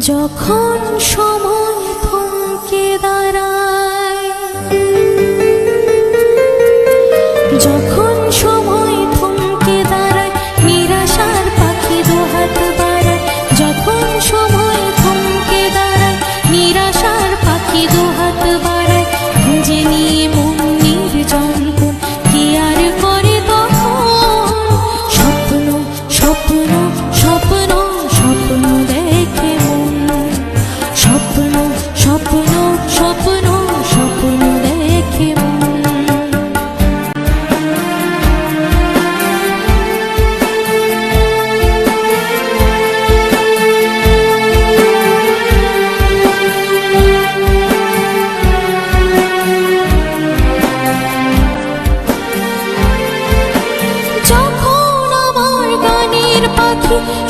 যখন সময় থমকে দাঁড়ায় যখন tudo